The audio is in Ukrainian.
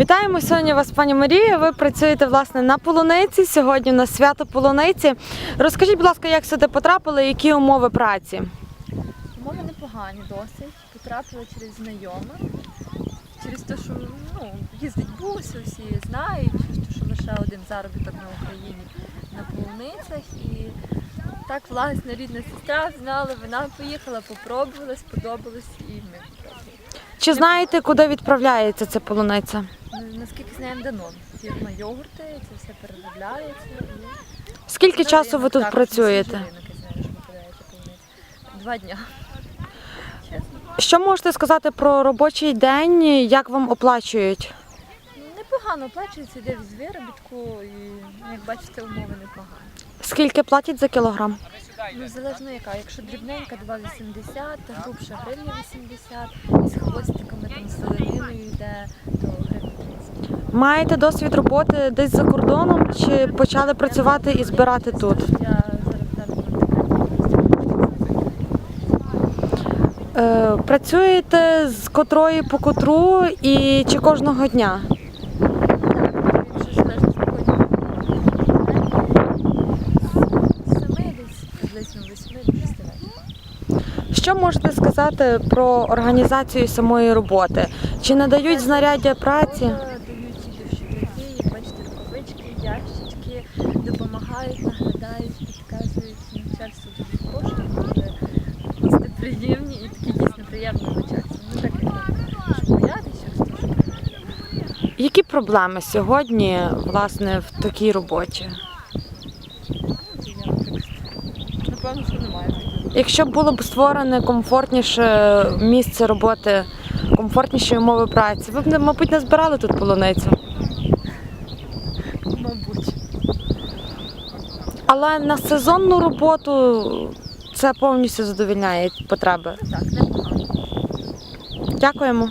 Вітаємо сьогодні вас, пані Марія. Ви працюєте власне на полуниці. Сьогодні у нас свято полуниці. Розкажіть, будь ласка, як сюди потрапили, які умови праці? Умови непогані досить. Потрапила через знайомих. Через те, що ну, їздить бус, всі знають, через те, що лише один заробіток на Україні на полуницях. І так, власне, рідна сестра знала, вона поїхала, попробувала, сподобалось і ми. Чи знаєте, куди відправляється ця полуниця? Ну, Наскільки знаємо, Данон. Фірма йогурти, це все переробляється. І... Скільки часу ви тут працюєте? Два дня. Що можете сказати про робочий день? Як вам оплачують? Ну, Непогано оплачується, йде від виробітку і, як бачите, умови непогані. Скільки платять за кілограм? Ну, залежно яка. Якщо дрібненька 2,80, та грубша гривня 80, і з хвостиками там з зелениною йде, то гривня 30. Маєте досвід роботи десь за кордоном чи почали працювати і збирати тут? Е, працюєте з котрої по котру і чи кожного дня? Якщо залежно спокійно. Саме десь приблизно 8 до 6 вечора. Що можете сказати про організацію самої роботи? Чи надають знаряддя праці? Дають і дощовики, як бачите, рукавички, допомагають, наглядають, підказують. Начальство дуже хороше, дуже гостеприємні і такі дійсно приємні начальство. Ну так як що боятися, що ж таке. Які проблеми сьогодні власне в такій роботі? Напевно, що немає. Якщо було б створене комфортніше місце роботи, комфортніші умови праці, ви б мабуть не збирали тут полуницю. Мабуть. Але на сезонну роботу це повністю задовільняє потреби. Так, непогано. Дякуємо.